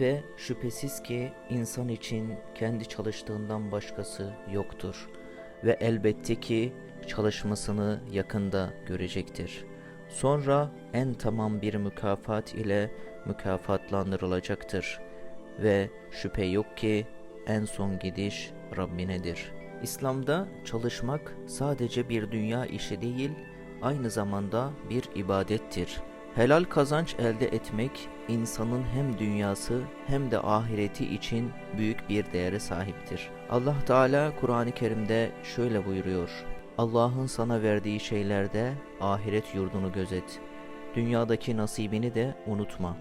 Ve şüphesiz ki insan için kendi çalıştığından başkası yoktur. Ve elbette ki çalışmasını yakında görecektir. Sonra en tamam bir mükafat ile mükafatlandırılacaktır. Ve şüphe yok ki en son gidiş Rabbinedir. İslam'da çalışmak sadece bir dünya işi değil, aynı zamanda bir ibadettir. Helal kazanç elde etmek insanın hem dünyası hem de ahireti için büyük bir değere sahiptir. Allah Teala Kur'an-ı Kerim'de şöyle buyuruyor. Allah'ın sana verdiği şeylerde ahiret yurdunu gözet. Dünyadaki nasibini de unutma.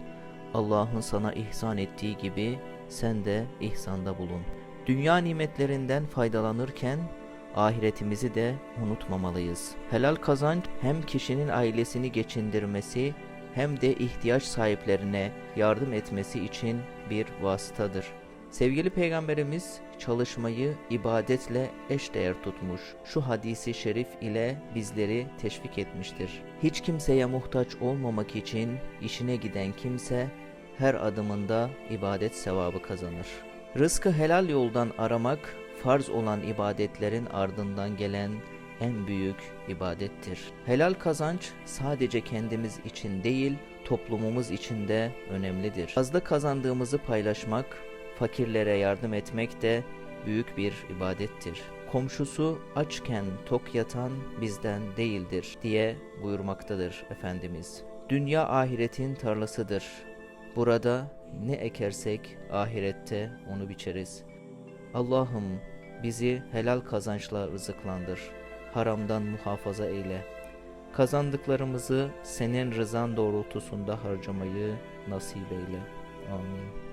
Allah'ın sana ihsan ettiği gibi sen de ihsanda bulun. Dünya nimetlerinden faydalanırken ahiretimizi de unutmamalıyız. Helal kazanç hem kişinin ailesini geçindirmesi hem de ihtiyaç sahiplerine yardım etmesi için bir vasıtadır. Sevgili Peygamberimiz çalışmayı ibadetle eşdeğer tutmuş. Şu hadisi şerif ile bizleri teşvik etmiştir. Hiç kimseye muhtaç olmamak için işine giden kimse her adımında ibadet sevabı kazanır. Rızkı helal yoldan aramak farz olan ibadetlerin ardından gelen en büyük ibadettir. Helal kazanç sadece kendimiz için değil, toplumumuz için de önemlidir. Fazla kazandığımızı paylaşmak, fakirlere yardım etmek de büyük bir ibadettir. Komşusu açken tok yatan bizden değildir diye buyurmaktadır Efendimiz. Dünya ahiretin tarlasıdır. Burada ne ekersek ahirette onu biçeriz. Allah'ım bizi helal kazançla rızıklandır. Haramdan muhafaza eyle. Kazandıklarımızı senin rızan doğrultusunda harcamayı nasip eyle. Amin.